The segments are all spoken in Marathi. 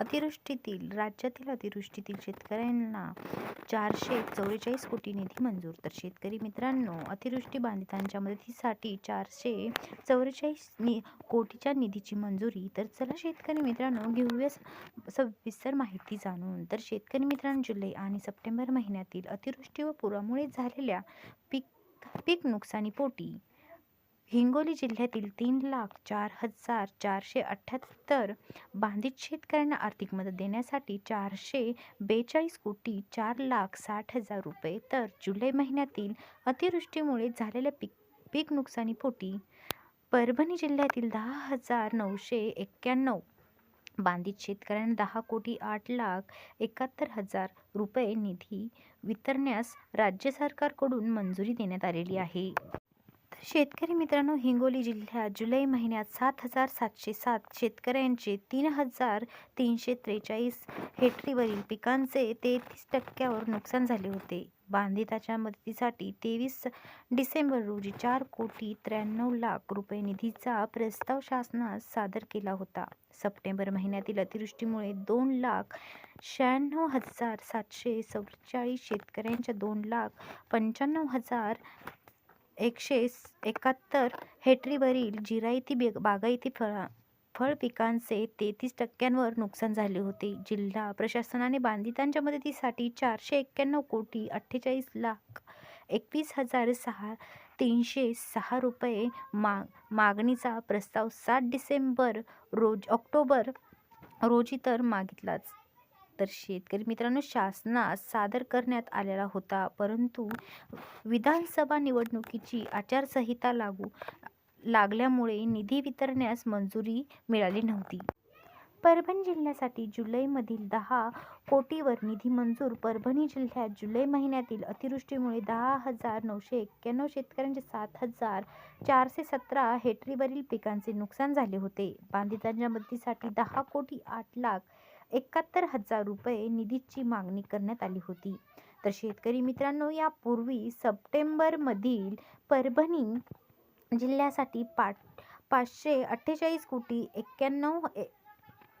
अतिवृष्टीतील राज्यातील अतिवृष्टीतील शेतकऱ्यांना चारशे चौवेचाळीस कोटी निधी मंजूर. तर शेतकरी मित्रांनो अतिवृष्टी बाधितांच्या मदतीसाठी चारशे चौवेचाळीस नि कोटीच्या निधीची मंजुरी. तर चला शेतकरी मित्रांनो घेऊया स- सविस्तर माहिती जाणून. तर शेतकरी मित्रांनो जुलै आणि सप्टेंबर महिन्यातील अतिवृष्टी व पुरामुळे झालेल्या पीक पीक नुकसानीपोटी हिंगोली जिल्ह्यातील तीन लाख चार हजार चारशे अठ्ठ्याहत्तर बाधित शेतकऱ्यांना आर्थिक मदत देण्यासाठी चारशे बेचाळीस कोटी चार लाख साठ हजार रुपये तर जुलै महिन्यातील अतिवृष्टीमुळे झालेल्या पीक पीक नुकसानीपोटी परभणी जिल्ह्यातील दहा हजार नऊशे एक्क्याण्णव बाधित शेतकऱ्यांना दहा कोटी आठ लाख एकाहत्तर हजार रुपये निधी वितरण्यास राज्य सरकारकडून मंजुरी देण्यात आलेली आहे. शेतकरी मित्रांनो हिंगोली जिल्ह्यात जुलै महिन्यात सात हजार सातशे सात शेतकऱ्यांचे तीन हजार तीनशे त्रेचाळीस हेक्टरीवरील पिकांचे तेहतीस टक्क्यावर नुकसान झाले होते. बांधिताच्या मदतीसाठी तेवीस डिसेंबर रोजी चार कोटी त्र्याण्णव लाख रुपये निधीचा प्रस्ताव शासनास सादर केला होता. सप्टेंबर महिन्यातील अतिवृष्टीमुळे दोन लाख शहाण्णव हजार सातशे चव्वेचाळीस शेतकऱ्यांच्या दोन लाख पंच्याण्णव हजार एकशे एकाहत्तर हेक्टरीवरील जिरायती बेग बागायती फळा फळ पिकांचे तेहतीस टक्क्यांवर नुकसान झाले होते. जिल्हा प्रशासनाने बांधितांच्या मदतीसाठी चारशे एक्क्याण्णव कोटी अठ्ठेचाळीस लाख एकवीस हजार सहा तीनशे सहा रुपये मा मागणीचा प्रस्ताव सात डिसेंबर रोज ऑक्टोबर रोजी तर मागितलाच. तर शेतकरी मित्रांनो शासनास सादर करण्यात आलेला होता. परंतु विधानसभा निवडणुकीची आचारसंहिता लागू लागल्यामुळे निधी वितरण्यास मंजुरी मिळाली नव्हती. परभणी जिल्ह्यासाठी जुलैमधील दहा कोटीवर निधी मंजूर. परभणी जिल्ह्यात जुलै महिन्यातील अतिवृष्टीमुळे दहा हजार नऊशे एक्क्याण्णव शेतकऱ्यांचे सात हजार चारशे सतरा हेक्टरीवरील पिकांचे नुकसान झाले होते. बांधितांच्या मदतीसाठी दहा कोटी आठ लाख एकाहत्तर हजार रुपये निधीची मागणी करण्यात आली होती. तर शेतकरी मित्रांनो यापूर्वी सप्टेंबरमधील परभणी जिल्ह्यासाठी पाच पाचशे अठ्ठेचाळीस कोटी एक्क्याण्णव ए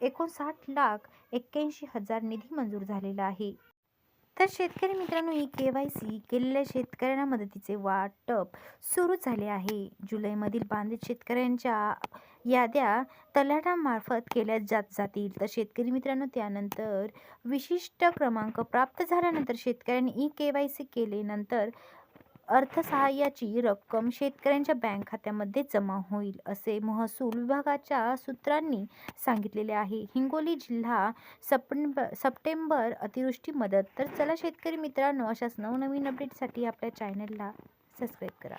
एकोणसाठ लाख एक्क्याऐंशी हजार निधी मंजूर झालेला आहे. तर शेतकरी मित्रांनो ई के वाय सी केलेल्या शेतकऱ्यांना मदतीचे वाटप सुरू झाले आहे. जुलैमधील बांधित शेतकऱ्यांच्या याद्या तलाठामार्फत केल्या जात जातील. तर शेतकरी मित्रांनो त्यानंतर विशिष्ट क्रमांक प्राप्त झाल्यानंतर शेतकऱ्यांनी ई के वाय सी केल्यानंतर अर्थसहाय्याची रक्कम शेतकऱ्यांच्या बँक खात्यामध्ये जमा होईल असे महसूल विभागाच्या सूत्रांनी सांगितलेले आहे. हिंगोली जिल्हा सप्टेंबर सप्टेंबर अतिवृष्टी मदत तर चला शेतकरी मित्रांनो अशाच नवनवीन अपडेटसाठी आपल्या चॅनलला सबस्क्राईब करा.